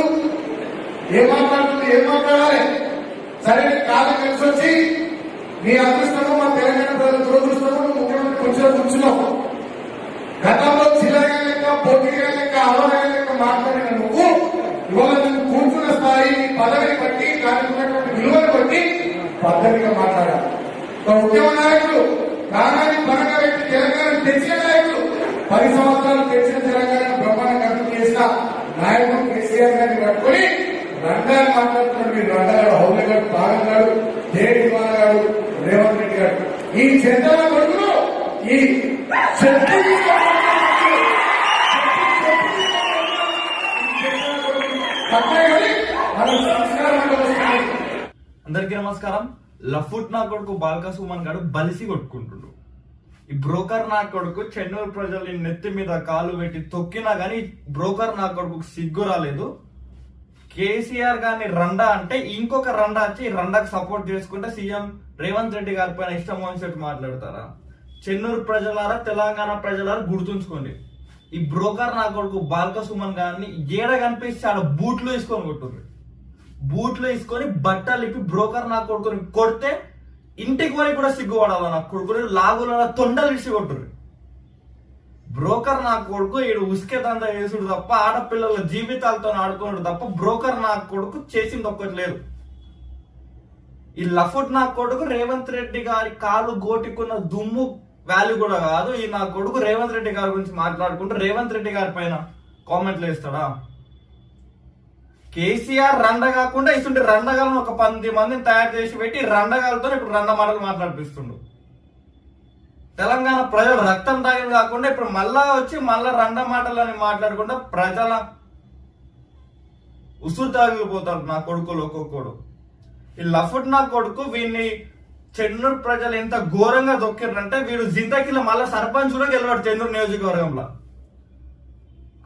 మాట్లాడుతూ ఏం మాట్లాడుతుంది ఏం మాట్లాడాలి? సరే నీ కాలం కలిసి వచ్చి మీ అదృష్టము మా తెలంగాణ ప్రజల దురదృష్టము ముఖ్యమంత్రి కూర్చొని కూర్చున్నావు. గతంలో చిల్లరగా లెక్క పొట్టిగా లెక్క అవగా లెక్క మాట్లాడిన నువ్వు ఇవాళ నువ్వు కూర్చున్న స్థాయి పదవిని బట్టి దానికి ఉన్నటువంటి విలువను బట్టి పద్ధతిగా మాట్లాడాలి. ఒక ఉద్యమ నాయకుడు ప్రాణాన్ని పరంగా వ్యక్తి కట్టుకుని గారిని మాట్లాడుతున్నాడు మీరు రంగారు హౌలే గారు బాగా గారు దేవి గారు రేవంత్ రెడ్డి గారు ఈ చంద్ర కొడుకులు ఈ అందరికీ నమస్కారం. లఫుట్ నా కొడుకు బాల్కా సుమన్ గారు బలిసి కొట్టుకుంటుండు. ఈ బ్రోకర్ నా కొడుకు చెన్నూరు ప్రజలు నెత్తి మీద కాలు పెట్టి తొక్కినా గానీ బ్రోకర్ నా కొడుకు సిగ్గు రాలేదు. కేసీఆర్ గారిని రండా అంటే ఇంకొక రండా వచ్చి ఈ రండాకు సపోర్ట్ చేసుకుంటే సీఎం రేవంత్ రెడ్డి గారి పైన ఇష్టం వచ్చినట్టు మాట్లాడతారా? చెన్నూరు ప్రజలారా తెలంగాణ ప్రజలారా గుర్తుంచుకోండి. ఈ బ్రోకర్ నా కొడుకు బాల్క సుమన్ గారిని ఏడ కనిపిస్తే ఆడ బూట్లు వేసుకొని కొట్టుర్రు బూట్లు వేసుకొని బట్టలు ఇప్పి బ్రోకర్ నా కొడుకుని కొడితే ఇంటికి పోయి కూడా సిగ్గుపడాలి నా కొడుకుని? లాగుల తొండలు ఇచ్చి కొట్టుర్రు బ్రోకర్ నా కొడుకు ఈడు ఉసుకే దంద వేసుడు తప్ప ఆడపిల్లల జీవితాలతో ఆడుకున్నాడు తప్ప బ్రోకర్ నా కొడుకు చేసింది ఒక్కటి లేదు. ఈ లఫుట్ నా కొడుకు రేవంత్ రెడ్డి గారి కాలు గోటికున్న దుమ్ము వాల్యూ కూడా కాదు. ఈ నా కొడుకు రేవంత్ రెడ్డి గారి గురించి మాట్లాడుకుంటూ రేవంత్ రెడ్డి గారి పైన కామెంట్లు వేస్తాడా? కేసీఆర్ రండ కాకుండా ఇస్తుంటే రండగాలను ఒక పది మందిని తయారు చేసి పెట్టి రండగాలతో ఇప్పుడు రండ మాటలు మాట్లాడిపిస్తుండు. తెలంగాణ ప్రజలు రక్తం తాగిన కాకుండా ఇప్పుడు మళ్ళా వచ్చి మళ్ళా రండ మాటలు అని మాట్లాడకుండా ప్రజల ఉసురు తాగిపోతారు నా కొడుకులు ఒక్కొక్కడు. ఈ లఫుట్ నా కొడుకు వీడిని చెన్నూరు ప్రజలు ఎంత ఘోరంగా దొక్కిరంటే వీడు జిందకిలో మళ్ళా సర్పంచ్ కూడా గెలవాడు చెన్నూరు నియోజకవర్గంలో.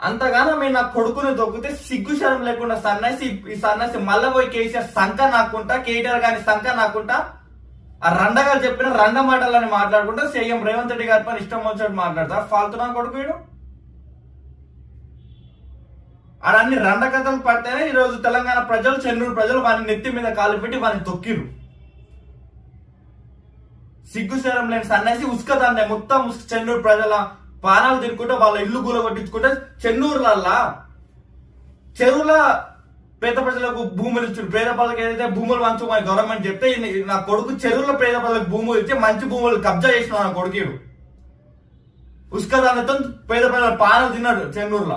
అంతగానో మీరు నా కొడుకుని దొక్కితే సిగ్గు శరం లేకుండా సన్నాసి ఈ సన్నాసి మళ్ళా పోయి కేసీఆర్ సంఖ నాకుంటా కేటీఆర్ గాని సంఖ నాకుంటా ఆ రండగారు చెప్పిన రండ మాటలని మాట్లాడుకుంటా సీఎం రేవంత్ రెడ్డి గారి పని ఇష్టం వచ్చినట్టు మాట్లాడతా. ఫాల్తు కొడుకు వీడు. ఆడన్ని రండ కథలు పడితేనే ఈ రోజు తెలంగాణ ప్రజలు చెన్నూరు ప్రజలు వాని నెత్తి మీద కాలు పెట్టి వాని తొక్కిరు సిగ్గుశరం లేని సన్యాసి ఉసుక మొత్తం ఉసుక చెన్నూరు ప్రజల పానాలు తిరుక్కుంటే వాళ్ళ ఇల్లు గూల కొట్టించుకుంటే చెన్నూరులల్లా చెరువుల పేద ప్రజలకు భూములు ఇచ్చారు పేద ప్రజలకు ఏదైతే భూములు పంచుకోమని గవర్నమెంట్ చెప్తే ఈ నా కొడుకు చెరువులో పేద ప్రజలకు భూములు ఇచ్చి మంచి భూములు కబ్జా చేసిన నా కొడుకు ఉసుక దానితో పేద ప్రజల పానాలు తిన్నాడు చెన్నూరులో.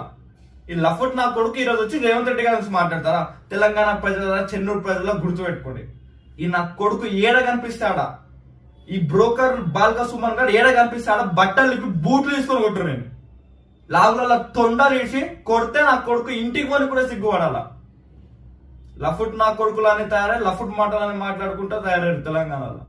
ఈ లఫుట్ నా కొడుకు ఈరోజు వచ్చి రేవంత్ రెడ్డి గారి గురించి మాట్లాడతారా? తెలంగాణ ప్రజల చెన్నూరు ప్రజల గుర్తు పెట్టుకోండి ఈ నా కొడుకు ఏడ కనిపిస్తాడా? ఈ బ్రోకర్ బాలక సుమన్ గారు ఏడ కనిపిస్తాడా? బట్టలు ఇప్పి బూట్లు తీసుకొని కొట్టురు నేను. లాగులలో తొండలు వేసి కొడితే నా కొడుకు ఇంటికి పోని కూడా సిగ్గుపడాలా? లఫుట్ నా కొడుకులు అని తయారై లఫుట్ మాటలని మాట్లాడుకుంటా తయారయ్యారు తెలంగాణలో.